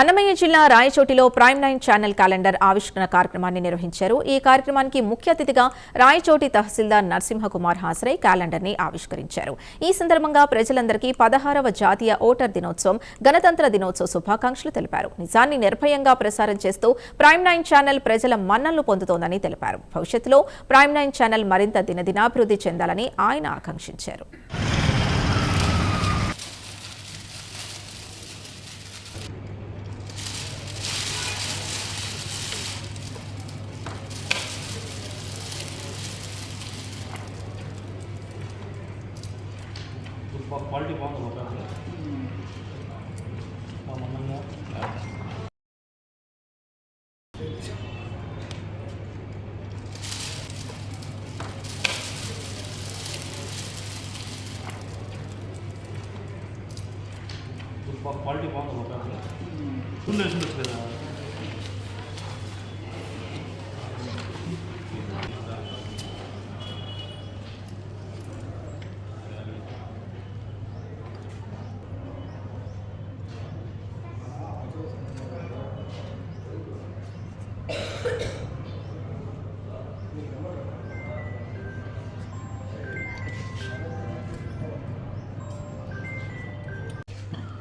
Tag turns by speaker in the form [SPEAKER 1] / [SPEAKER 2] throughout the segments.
[SPEAKER 1] అన్నమయ్య జిల్లా రాయచోటిలో prime nine channel calendar ఆవిష్కరణ కార్యక్రమాన్ని నిర్వహించారు. ఈ కార్యక్రమానికి ముఖ్య అతిథిగా రాయచోటి తహసీల్దార్ నరసింహకుమార్ హాజరై క్యాలెండర్ని ఆవిష్కరించారు. ఈ సందర్భంగా ప్రజలందరికీ పదహారవ జాతీయ ఓటర్ దినోత్సవం గణతంత్ర దినోత్సవ శుభాకాంక్షలు తెలిపారు. నిజాన్ని నిర్భయంగా ప్రసారం చేస్తూ ప్రైమ్ నైన్ ఛానల్ ప్రజల మన్ననలు పొందుతోందని తెలిపారు. భవిష్యత్తులో ప్రైమ్ నైన్ ఛానల్ మరింత దినదినాభివృద్ధి చెందాలని ఆయన ఆకాంక్షించారు.
[SPEAKER 2] 막 빨리 가는 거 같아. 아, 맞나? 막 빨리 가는 거 같아. 혼내주면 되나?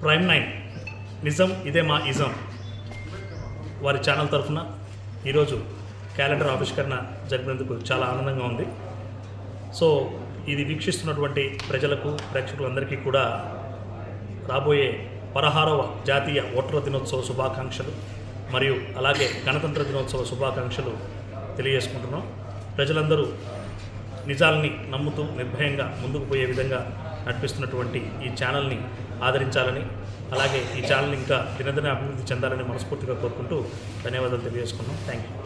[SPEAKER 2] ప్రైమ్ నైన్ నిజం ఇదే మా ఇజం. వారి ఛానల్ తరఫున ఈరోజు క్యాలెండర్ ఆవిష్కరణ జరిపినందుకు చాలా ఆనందంగా ఉంది. సో ఇది వీక్షిస్తున్నటువంటి ప్రజలకు ప్రేక్షకులందరికీ కూడా రాబోయే పదహారవ జాతీయ ఓటర్ల దినోత్సవ శుభాకాంక్షలు మరియు అలాగే గణతంత్ర దినోత్సవ శుభాకాంక్షలు తెలియజేసుకుంటున్నాం. ప్రజలందరూ నిజాలని నమ్ముతూ నిర్భయంగా ముందుకు పోయే విధంగా నడిపిస్తున్నటువంటి ఈ ఛానల్ని ఆదరించాలని అలాగే ఈ ఛానల్ ఇంకా దినదిన అభివృద్ధి చెందాలని మనస్ఫూర్తిగా కోరుకుంటూ ధన్యవాదాలు తెలియజేసుకున్నాం థ్యాంక్ యూ